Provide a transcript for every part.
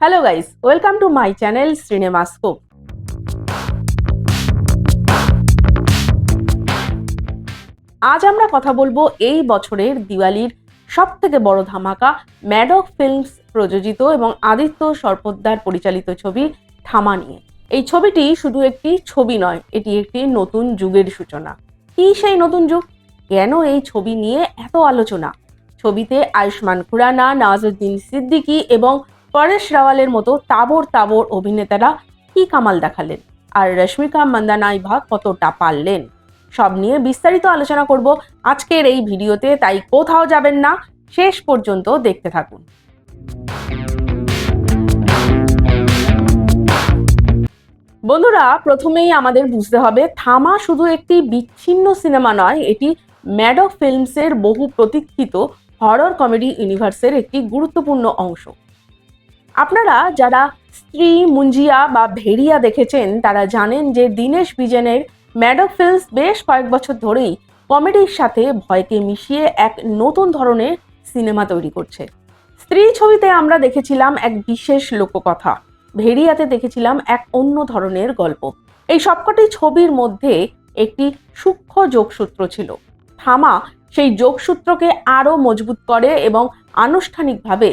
Hello guys welcome to my channel Cinemascope আজ আমরা কথা বলব এই বছরের দিওয়ালির সব থেকে বড় ধামাকা ম্যাডক ফিল্মস প্রযোজিত এবং আদিত্য সর্পদ্দার পরিচালিত ছবি থামা নিয়ে। এই ছবিটি শুধু একটি ছবি নয়, এটি একটি নতুন যুগের সূচনা। কি সেই নতুন যুগ? কেন এই ছবি নিয়ে এত আলোচনা? ছবিতে আয়ুষ্মান খুরানা নওয়াজুদ্দিন সিদ্দিকী এবং পরেশ রাওয়ালের মতো তাবর তাবর অভিনেতারা কি কামাল দেখালেন? আর রশ্মিকা মান্দানাইভা কতটা পারলেন? সব নিয়ে বিস্তারিত আলোচনা করব আজকের এই ভিডিওতে, তাই কোথাও যাবেন না, শেষ পর্যন্ত দেখতে থাকুন। বন্ধুরা, প্রথমেই আমাদের বুঝতে হবে, থামা শুধু একটি বিচ্ছিন্ন সিনেমা নয়, এটি ম্যাডক ফিল্মসের বহু প্রতীক্ষিত হরর কমেডি ইউনিভার্সের একটি গুরুত্বপূর্ণ অংশ। আপনারা যারা স্ত্রী, মুঞ্জিয়া বা ভেড়িয়া দেখেছেন, তারা জানেন যে দীনেশ বিজেনের ম্যাডক ফিল্মস বেশ কয়েক বছর ধরেই কমেডির সাথে ভয়কে মিশিয়ে এক নতুন ধরনের সিনেমা তৈরি করছে। স্ত্রী ছবিতে আমরা দেখেছিলাম এক বিশেষ লোককথা, ভেড়িয়াতে দেখেছিলাম এক অন্য ধরনের গল্প। এই সবকটি ছবির মধ্যে একটি সূক্ষ্ম যোগসূত্র ছিল। থামা সেই যোগসূত্রকে আরও মজবুত করে এবং আনুষ্ঠানিকভাবে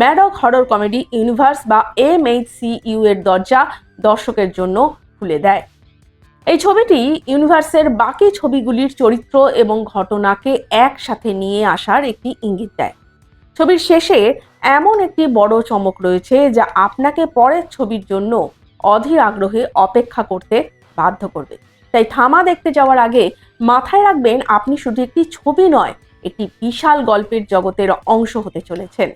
ম্যাডক হরর কমেডি ইউনিভার্স বা এম এইচ সি ইউ এর দরজা দর্শকের জন্য খুলে দেয়। এই ছবিটি ইউনিভার্সের বাকি ছবিগুলির চরিত্র এবং ঘটনাকে একসাথে নিয়ে আসার একটি ইঙ্গিত দেয়। ছবির শেষে এমন একটি বড় চমক রয়েছে যা আপনাকে পরের ছবির জন্য অধীর আগ্রহে অপেক্ষা করতে বাধ্য করবে। তাই থামা দেখতে যাওয়ার আগে মাথায় রাখবেন, আপনি শুধু একটি ছবি নয়, একটি বিশাল গল্পের জগতের অংশ হতে চলেছেন।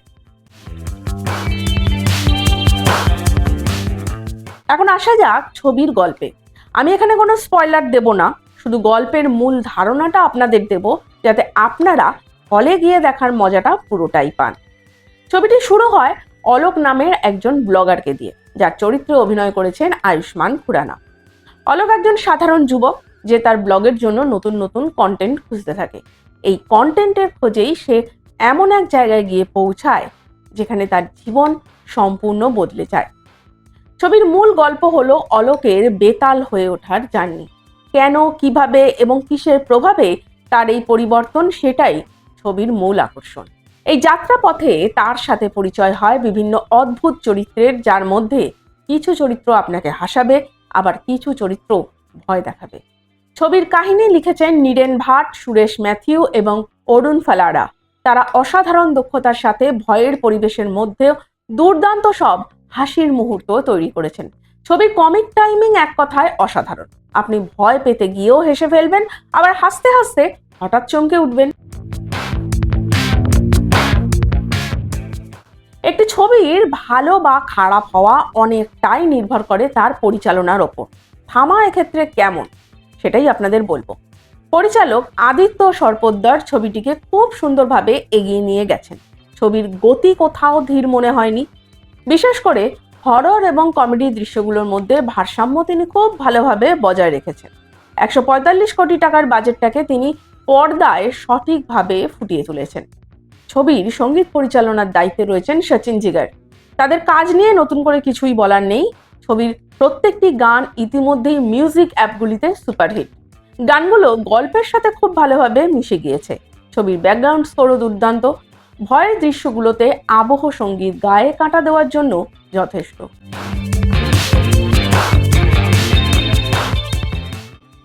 এখন আসা যাক ছবির গল্পে। আমি এখানে কোনো স্পয়লার দেব না, শুধু গল্পের মূল ধারণাটা আপনাদের দেব, যাতে আপনারা হলে গিয়ে দেখার মজাটা পুরোটাই পান। ছবিটি শুরু হয় অলোক নামের একজন ব্লগারকে দিয়ে, যার চরিত্রে অভিনয় করেছেন আয়ুষ্মান খুরানা। অলোক একজন সাধারণ যুবক, যে তার ব্লগের জন্য নতুন নতুন কন্টেন্ট খুঁজতে থাকে। এই কন্টেন্টের খোঁজেই সে এমন এক জায়গায় গিয়ে পৌঁছায়, যেখানে তার জীবন সম্পূর্ণ বদলে যায়। ছবির মূল গল্প হলো অলোকের বেতাল হয়ে ওঠার জার্নি। কেন, কীভাবে এবং কিসের প্রভাবে তার এই পরিবর্তন সেটাই ছবির মূল আকর্ষণ। এই যাত্রা পথে তার সাথে পরিচয় হয় বিভিন্ন অদ্ভুত চরিত্রের, যার মধ্যে কিছু চরিত্র আপনাকে হাসাবে, আবার কিছু চরিত্র ভয় দেখাবে। ছবির কাহিনী লিখেছেন নীরেন ভাট, সুরেশ ম্যাথিউ এবং অরুণ ফালারা। তারা অসাধারণ দক্ষতার সাথে ভয়ের পরিবেশের মধ্যেও দুর্দান্ত সব হাসির মুহূর্ত তৈরি করেছেন। ছবির কমিক টাইমিং এক কথায় অসাধারণ। আপনি ভয় পেতে গিয়েও হেসে ফেলবেন, আবার হাসতে হাসতে হঠাৎ চমকে উঠবেন। একটি ছবির ভালো বা খারাপ হওয়া অনেকটাই নির্ভর করে তার পরিচালনার ওপর। থামা এক্ষেত্রে কেমন? সেটাই আপনাদের বলব। পরিচালক আদিত্য সর্পোদ্দার ছবিটিকে খুব সুন্দরভাবে এগিয়ে নিয়ে গেছেন। ছবির গতি কোথাও ধীর মনে হয়নি। বিশেষ করে হরর এবং কমেডি দৃশ্যগুলোর মধ্যে ভারসাম্য তিনি খুব ভালোভাবে বজায় রেখেছেন। একশো পঁয়তাল্লিশ কোটি টাকার বাজেটটাকে তিনি পর্দায় সঠিকভাবে ফুটিয়ে তুলেছেন। ছবির সংগীত পরিচালনার দায়িত্বে রয়েছেন সচিন জিগার। তাদের কাজ নিয়ে নতুন করে কিছুই বলার নেই। ছবির প্রত্যেকটি গান ইতিমধ্যেই মিউজিক অ্যাপগুলিতে সুপারহিট। গানগুলো গল্পের সাথে খুব ভালোভাবে মিশে গিয়েছে। ছবির ব্যাকগ্রাউন্ড স্কোরও দুর্দান্ত। ভয়ের দৃশ্যগুলোতে আবহ সংগীত গায়ে কাটা দেওয়ার জন্য যথেষ্ট।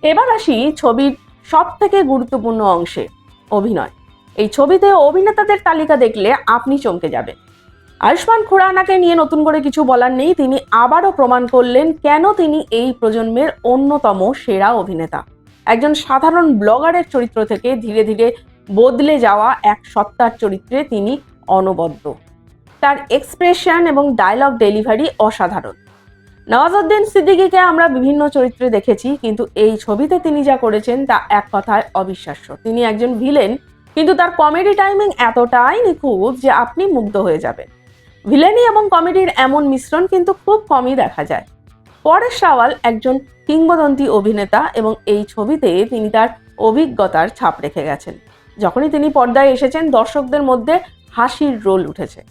এবার আসি ছবির সব থেকে গুরুত্বপূর্ণ অংশে, অভিনয়। এই ছবিতে অভিনেতাদের তালিকা দেখলে আপনি চমকে যাবেন। আয়ুষ্মান খুরানাকে নিয়ে নতুন করে কিছু বলার নেই, তিনি আবারও প্রমাণ করলেন কেন তিনি এই প্রজন্মের অন্যতম সেরা অভিনেতা। একজন সাধারণ ব্লগারের চরিত্র থেকে ধীরে ধীরে বদলে যাওয়া এক সত্তার চরিত্রে তিনি অনবদ্য। তার এক্সপ্রেশন এবং ডায়লগ ডেলিভারি অসাধারণ। নওয়াজউদ্দিন সিদ্দিকীকে আমরা বিভিন্ন চরিত্রে দেখেছি, কিন্তু এই ছবিতে তিনি যা করেছেন তা এক কথায় অবিশ্বাস্য। তিনি একজন ভিলেন কিন্তু তার কমেডি টাইমিং এতটাই নিখুঁত যে আপনি মুগ্ধ হয়ে যাবেন। ভিলেনি এবং কমেডির এমন মিশ্রণ কিন্তু খুব কমই দেখা যায়। পরেশ রাওয়াল একজন কিংবদন্তি অভিনেতা এবং এই ছবিতে তিনি তার অভিজ্ঞতার ছাপ রেখে গেছেন। যখনই তিনি পর্দায় এসেছেন, দর্শকদের মধ্যে হাসির রোল উঠেছে।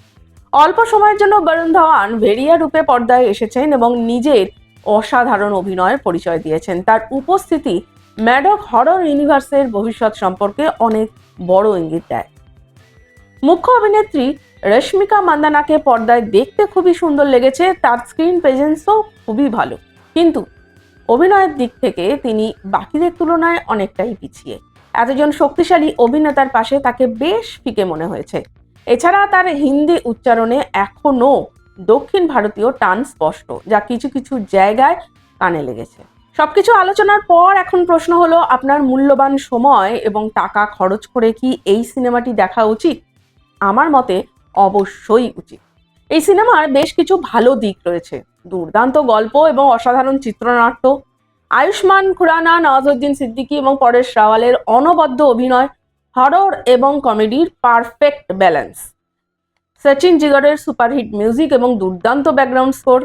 অল্প সময়ের জন্য বরুণ ধাওয়ান ভেরিয়া রূপে পর্দায় এসেছেন এবং নিজের অসাধারণ অভিনয়ের পরিচয় দিয়েছেন। তার উপস্থিতি ম্যাডক হরর ইউনিভার্সের ভবিষ্যৎ সম্পর্কে অনেক বড় ইঙ্গিত দেয়। মুখ্য অভিনেত্রী রশ্মিকা মান্দানাকে পর্দায় দেখতে খুবই সুন্দর লেগেছে, তার স্ক্রিন প্রেজেন্সও খুবই ভালো। কিন্তু অভিনয়ের দিক থেকে তিনি বাকিদের তুলনায় অনেকটাই পিছিয়ে। এতজন শক্তিশালী অভিনেতার পাশে তাকে বেশ ফিকে মনে হয়েছে। এছাড়া তার হিন্দি উচ্চারণে এখনও দক্ষিণ ভারতীয় টান স্পষ্ট, যা কিছু কিছু জায়গায় কানে লেগেছে। সবকিছু আলোচনার পর এখন প্রশ্ন হলো, আপনার মূল্যবান সময় এবং টাকা খরচ করে কি এই সিনেমাটি দেখা উচিত? আমার মতে অবশ্যই উচিত। এই সিনেমার বেশ কিছু ভালো দিক রয়েছে। দুর্দান্ত গল্প এবং অসাধারণ চিত্রনাট্য আয়ুষ্মান খুরানা নওয়াজুদ্দিন সিদ্দিকী এবং পরেশ রাওয়ালের অনবদ্য অভিনয়, হরর এবং কমেডির পারফেক্ট ব্যালেন্স। সচিন জিগরের সুপারহিট মিউজিক এবং দুর্দান্ত ব্যাকগ্রাউন্ড স্কোর।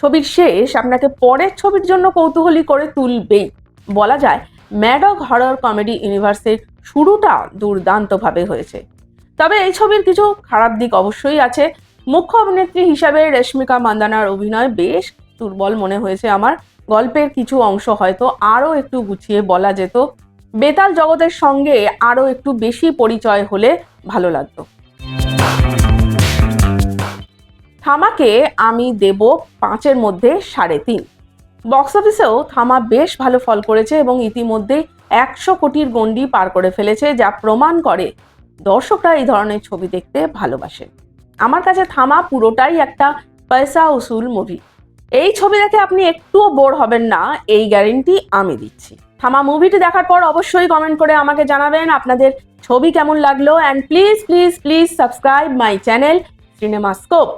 ছবির শেষ আপনাকে পরের ছবির জন্য কৌতূহলী করে তুলবেই। বলা যায়, ম্যাডক হরর কমেডি ইউনিভার্সের শুরুটা দুর্দান্তভাবে হয়েছে। তবে এই ছবির কিছু খারাপ দিক অবশ্যই আছে। মুখ্য অভিনেত্রী হিসাবে রেশমিকা মান্দানার অভিনয় বেশ দুর্বল মনে হয়েছে আমার। গল্পের কিছু অংশ হয়তো আরও একটু গুছিয়ে বলা যেত। বেতাল জগতের সঙ্গে আরও একটু বেশি পরিচয় হলে ভালো লাগতো। থামাকে আমি দেব পাঁচের মধ্যে সাড়ে তিন। বক্স অফিসেও থামা বেশ ভালো ফল করেছে এবং ইতিমধ্যেই একশো কোটির গণ্ডি পার করে ফেলেছে, যা প্রমাণ করে দর্শকরা এই ধরনের ছবি দেখতে ভালোবাসে। আমার কাছে থামা পুরোটাই একটা পয়সা উসুল মুভি। এই ছবি দেখে আপনি একটুও বোর হবেন না, এই গ্যারেন্টি আমি দিচ্ছি। থামা মুভিটি দেখার পর অবশ্যই কমেন্ট করে আমাকে জানাবেন আপনাদের ছবি কেমন লাগল and please please please subscribe my channel Cinemascope